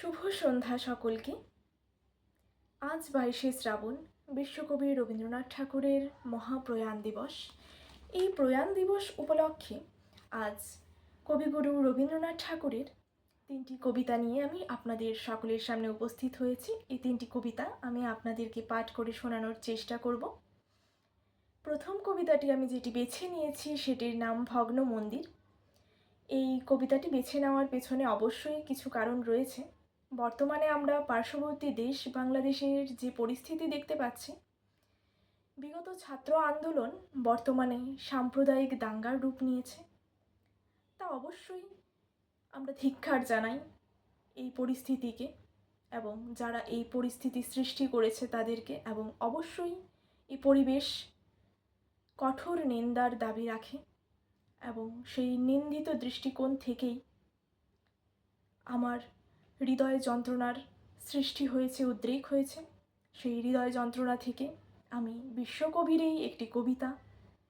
শুভ সন্ধ্যা সকলকে। আজ বাইশে শ্রাবণ, বিশ্বকবি রবীন্দ্রনাথ ঠাকুরের মহাপ্রয়াণ দিবস। এই প্রয়াণ দিবস উপলক্ষে আজ কবিগুরু রবীন্দ্রনাথ ঠাকুরের তিনটি কবিতা নিয়ে আমি আপনাদের সকলের সামনে উপস্থিত হয়েছি। এই তিনটি কবিতা আমি আপনাদেরকে পাঠ করে শোনানোর চেষ্টা করব। প্রথম কবিতাটি আমি যেটি বেছে নিয়েছি সেটির নাম ভগ্ন মন্দির এই কবিতাটি বেছে নেওয়ার পেছনে অবশ্যই কিছু কারণ রয়েছে। বর্তমানে আমরা পার্শ্ববর্তী দেশ বাংলাদেশের যে পরিস্থিতি দেখতে পাচ্ছি, বিগত ছাত্র আন্দোলন বর্তমানে সাম্প্রদায়িক দাঙ্গার রূপ নিয়েছে। তা অবশ্যই আমরা ধিক্ষার জানাই এই পরিস্থিতিকে এবং যারা এই পরিস্থিতি সৃষ্টি করেছে তাদেরকে এবং অবশ্যই এই পরিবেশ কঠোর নিন্দার দাবি রাখে এবং সেই নিন্দিত দৃষ্টিকোণ থেকেই আমার হৃদয় যন্ত্রণার সৃষ্টি হয়েছে, উদ্রেক হয়েছে। সেই হৃদয় যন্ত্রণা থেকে আমি বিশ্বকবির এই একটি কবিতা,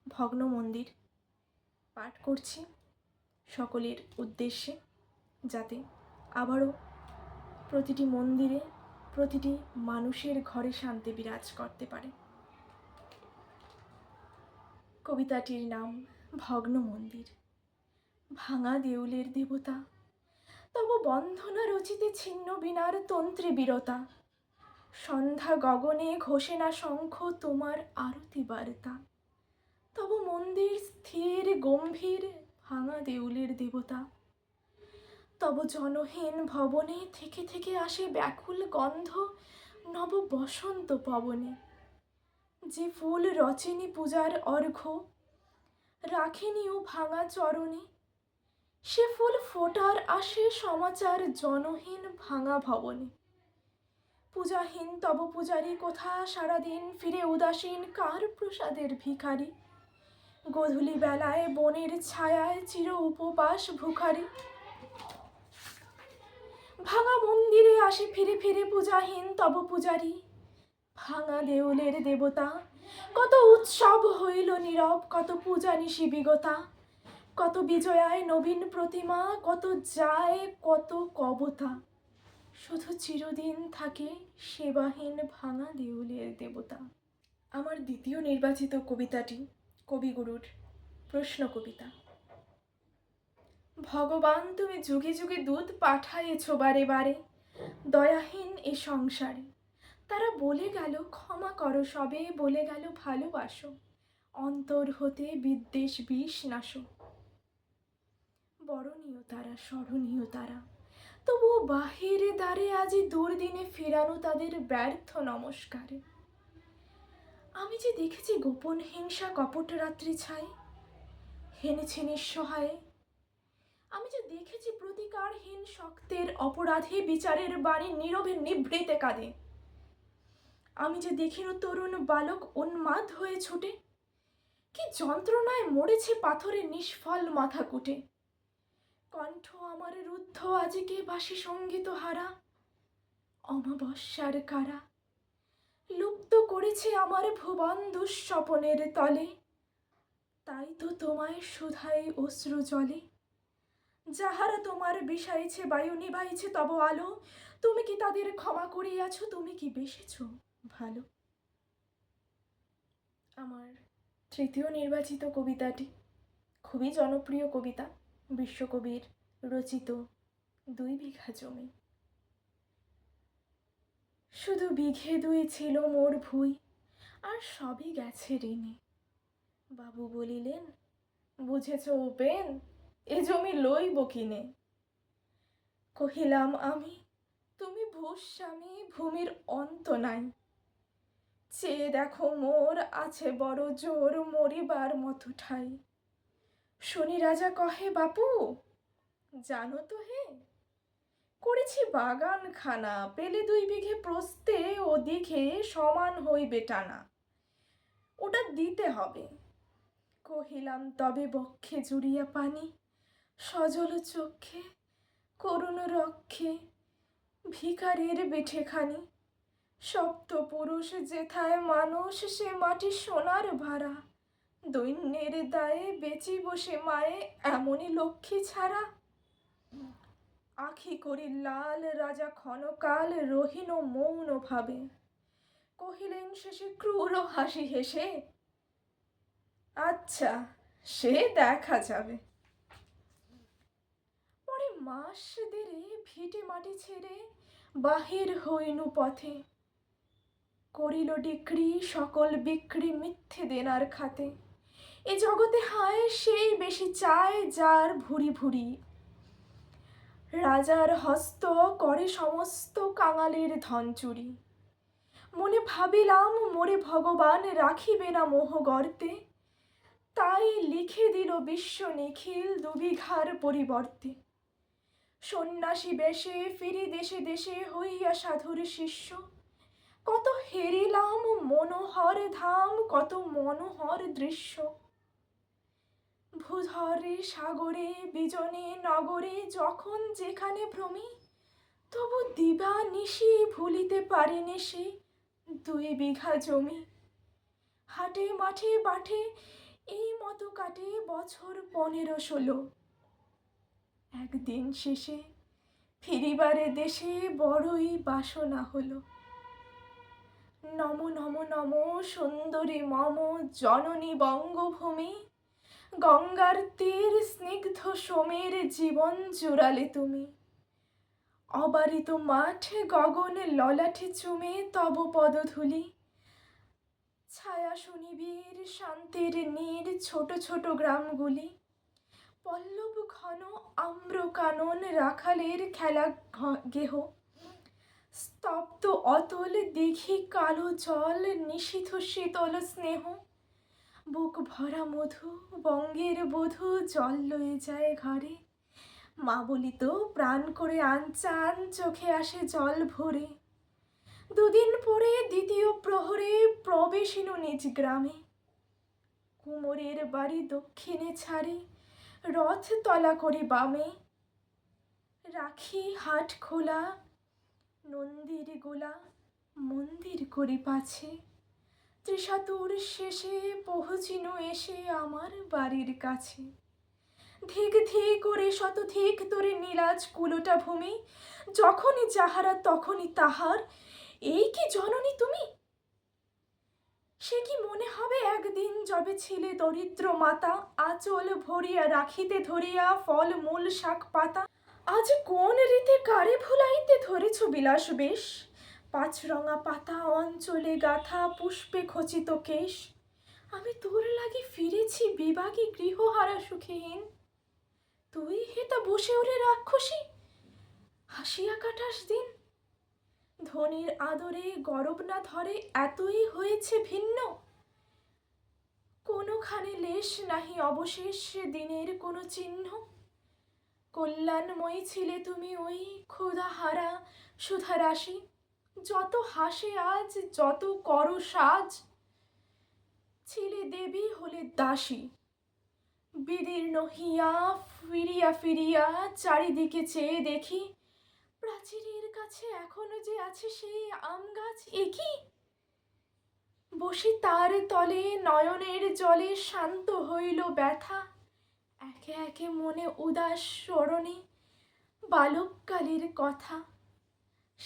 ভগ্ন মন্দির পাঠ করছি সকলের উদ্দেশ্যে, যাতে আবারও প্রতিটি মন্দিরে প্রতিটি মানুষের ঘরে শান্তি বিরাজ করতে পারে। কবিতাটির নাম, ভগ্ন মন্দির। ভাঙা দেউলের দেবতা তব বন্ধনা রচিতে ছিন্ন বিনার তন্ত্রে বীরতা। সন্ধ্যা গগনে ঘোষে না শঙ্খ তোমার আরতি বার্তা। তব মন্দির স্থির, গম্ভীর, ভাঙা দেউলের দেবতা। তব জনহীন ভবনে থেকে থেকে আসে ব্যাকুল গন্ধ নব বসন্ত পবনে। যে ফুল রচেনি পূজার অর্ঘ্য রাখেনি ও ভাঙা চরণে সে ফুল ফোটার আসে সমাচার জনহীন ভাঙা ভবনে। পূজাহীন, তব পূজারী, কোথা সারাদিন ফিরে উদাসীন, কার প্রসাদের ভিখারি? গধূলি বেলায় বনের ছায়ায় চির উপবাস ভুখারি। ভাঙা মন্দিরে আসে ফিরে ফিরে পূজাহীন, তব পূজারি। ভাঙা দেউলের দেবতা, কত উৎসব হইল নীরব, কত পূজা নিশি বিগতা। কত বিজয়ায় নবীন প্রতিমা, কত যায়, কত কবতা। শুধু চিরদিন থাকে সেবাহীন ভাঙা দেউলের দেবতা। আমার দ্বিতীয় নির্বাচিত কবিতাটি কবিগুরুর প্রশ্ন কবিতা। ভগবান, তুমি যুগে যুগে দুধ পাঠাইয়েছ বারে বারে, দয়াহীন এ সংসারে। তারা বলে গেল, ক্ষমা করো সবে, বলে গেল, ভালোবাসো। অন্তর হতে বিদ্বেষ বিষ নাশো। বরণীয় তারা, স্মরণীয় তারা। তবুও বাহিরে দ্বারে আজি দুর্দিনে ফেরানো তাদের ব্যর্থ নমস্কারে। আমি যে দেখেছি গোপন হিংসা কপট রাত্রি ছাই হেনেছে নিঃসহায়ে। আমি যে দেখেছি প্রতিকারহীন শক্তের অপরাধী বিচারের বাণী নীরবে নিভৃতে কাঁদে। আমি যে দেখিন তরুণ বালক উন্মাদ হয়ে ছুটে, কি যন্ত্রণায় মরেছে পাথরে নিষ্ফল মাথা কুটে কণ্ঠ আমার রুদ্ধ আজিকে বাসি সংগীত হারা। অমাবস্যার কারা? লুপ্ত করেছে আমার ভুবন দুঃস্বপনের তলে। তাই তো তোমায় সুধাই অশ্রু জলে। যাহারা তোমার বিষাইছে, বায়ু নিবাইছে তব আলো। তুমি কি তাদের ক্ষমা করিয়াছ? তুমি কি বেসেছ ভালো? আমার তৃতীয় নির্বাচিত কবিতাটি খুবই জনপ্রিয় কবিতা। বিশ্বকবির রচিত দুই বিঘা জমি। শুধু বিঘে দুই ছিল মোর ভুই, আর সবই গেছে ঋণে। বাবু বলিলেন, বুঝেছ উপেন, এ জমি লইব কিনে? কহিলাম, আমি, তুমি ভূস্বামী ভূমির অন্ত নাই। চেয়ে দেখো মোর আছে বড় জোর, মরিবার মতো ঠাই। শনি রাজা কহে, বাপু, জানো তো হে, করেছি বাগান খানা পেলে দুই বিঘে প্রস্তে ও দিঘে সমান হইবে টানা। ওটা দিতে হবে। কহিলাম, তবে বক্ষে জুড়িয়া পানি, সজল চক্ষে করুণ রক্ষে, ভিখারির বেঠেখানি। সপ্ত পুরুষ যেথায় মানুষ, সে মাটি সোনার ভাড়া। দৈন্যের দায়ে বেচি বসে মায়ে এমনই লক্ষ্মী ছাড়া। আখি করি লাল রাজা ক্ষণকাল রহিন মৌন ভাবে। কহিলেন, শেষে ক্রূর হাসি হেসে? আচ্ছা সে দেখা যাবে। পরে মাস দেরে ভিটে মাটি ছেড়ে বাহির হইনু পথে। করিল ডিক্রি সকল বিক্রি মিথ্যে দেনার খাতে। এ জগতে হায় সেই বেশি চায় যার ভুরি ভুরি। রাজার হস্ত করে সমস্ত কাঙালের ধন চুরি। মনে ভাবিলাম, মোরে ভগবান রাখিবে না মোহ গর্তে। তাই লিখে দিল বিশ্ব নিখিল দুবিঘার পরিবর্তে। সন্ন্যাসী বেশে ফিরি দেশে দেশে হইয়া সাধুর শিষ্য। কত হেরিলাম, মনোহর ধাম, কত মনোহর দৃশ্য। ভূধরে, সাগরে, বিজনে, নগরে, যখন যেখানে ভ্রমি, তবু দিবা নিশি ভুলিতে পারিনি সে দুই বিঘা জমি। হাটে, মাঠে বাঠে এই মতো কাটে বছর পনেরো, ষোলো। একদিন শেষে ফিরিবারে দেশে বড়ই বাসনা হলো। নম নম নম, সুন্দরী, মম, জননী, বঙ্গভূমি গঙ্গার তীর স্নিগ্ধ সোমের জীবন জুড়ালে তুমি। অবারিত মাঠ গগন ললাঠে চুমে তব পদধূলি। ছায়া শুনিবীর শান্তির নীর ছোট ছোট গ্রামগুলি। পল্লব ঘন আম্র কানন রাখালের খেলা গেহ। স্তব্ধ অতল দেখি কালো জল নিশীথ শীতল স্নেহ। বুক ভরা মধু, বঙ্গের বধূ জল লয়ে যায় ঘরে। মা বলিত, প্রাণ করে আনচান, চোখে আসে জল ভরে। দুদিন পরে দ্বিতীয় প্রহরে প্রবেশিনু নিজ গ্রামে। কুমোরের বাড়ি দক্ষিণে ছাড়ে, রথ তলা করি বামে। রাখি হাট খোলা, নন্দির গোলা, মন্দির করি পাছে। ত্রিশাতুর শেষে পৌঁছিনু এসে আমার বাড়ির কাছে। ধিক ধি করে শত ধিক তোরে নীলাজ কুলোটা ভূমি, যখনই যাহারা তখনই তাহার, এই কি জননী তুমি? সে কি মনে হবে একদিন যবে ছিলে দরিদ্র মাতা, আঁচল ভরিয়া রাখিতে ধরিয়া ফল মূল শাক পাতা, আজ কোন রীতে কারে ভুলাইতে ধরেছ বিলাস বেশ পাঁচ রঙা পাতা, অঞ্চলে গাথা পুষ্পে খচিত কেশ। আমি তোর লাগি ফিরেছি বিবাগী গৃহহারা সুখীহীন তুই হেতা বসে ওরে রাক্ষসী, হাসিয়া কাটাস দিন। ধনির আদরে গরব না ধরে এতই হয়েছে ভিন্ন। কোনোখানে লেশ নাহি অবশেষ দিনের কোনো চিহ্ন। কল্যাণময়ী ছিলে তুমি ওই ক্ষুধা ক্ষুধাহারা সুধারাশি। যত হাসে আজ, যত করো সাজ, ছিলে দেবী হলে দাসী। বিদীর্ণ হিয়া, ফিরিয়া ফিরিয়া, চারিদিকে চেয়ে দেখি, প্রাচীরের কাছে এখনও যে আছে সেই আম গাছ একই বসে তার তলে, নয়নের জলে শান্ত হইল ব্যথা। একে একে মনে উদাস স্মরণে বালককালের কথা।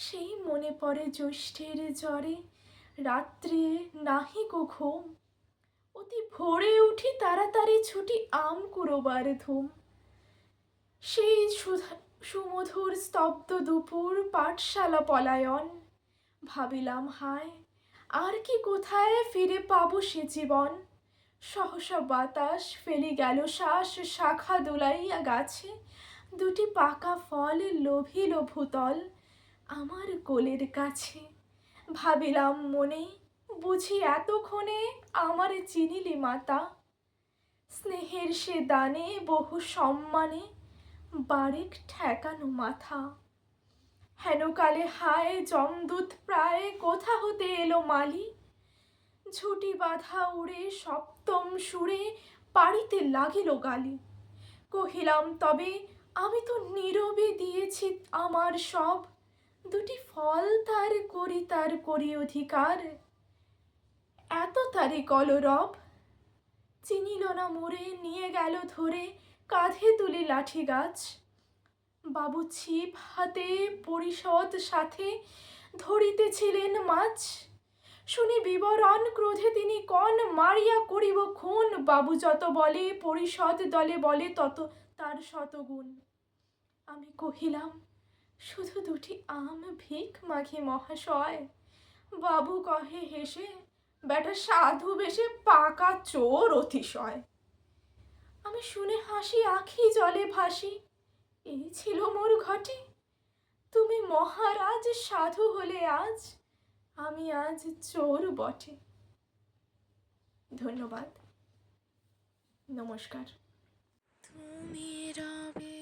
সেই মনে পড়ে জ্যৈষ্ঠের জ্বরে, রাত্রে নাহি গো ঘুম। অতি ভোরে উঠি তাড়াতাড়ি ছুটি আম কুড়োবার ধুম। সেই সুমধুর স্তব্ধ দুপুর পাঠশালা পলায়ন। ভাবিলাম, হায়, আর কি কোথায় ফিরে পাবো সে জীবন? সহসা বাতাস ফেলি গেল শ্বাস, শাখা দোলাইয়া গাছে। দুটি পাকা ফল লোভিল ভূতল। আমার কোলের কাছে। ভাবিলাম মনে, বুঝি এতক্ষণে আমার চিনিলি মাতা। স্নেহের সে দানে বহু সম্মানে বারেক ঠেকানো মাথা। হেনকালে হায় জমদূত প্রায় কোথা হতে এলো মালি? ঝুটি বাঁধা উড়ে সপ্তম সুরে পাড়িতে লাগিল গালি। কহিলাম, তবে আমি তো নীরবে দিয়েছি আমার সব দুটি ফল তার করি তার করি অধিকার। এত তারে কলরব চিনিল না মোরে, নিয়ে গেল ধরে কাঁধে তুলে লাঠি গাছ। বাবু ছিপ হাতে পরিষদ সাথে ধরিতেছিলেন মাছ। শুনি বিবরণ ক্রোধে তিনি কন মারিয়া করিব খুন। বাবু যত বলে, পরিষদ দলে বলে, তত তার শতগুণ আমি কহিলাম শুধু দুটি আম ভিক মাখি মহাশয়। বাবু কহে হেসে বেটা সাধু বেশে পাকা চোর অতিশয়। আমি শুনে হাসি, আখি জলে ভাসি, এই ছিল মোর ঘটে। তুমি মহারাজ, সাধু হলে আজ, আমি আজ চোর বটে। ধন্যবাদ। নমস্কার। তুমি রবে,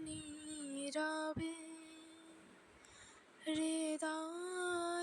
নীরবে হৃদয়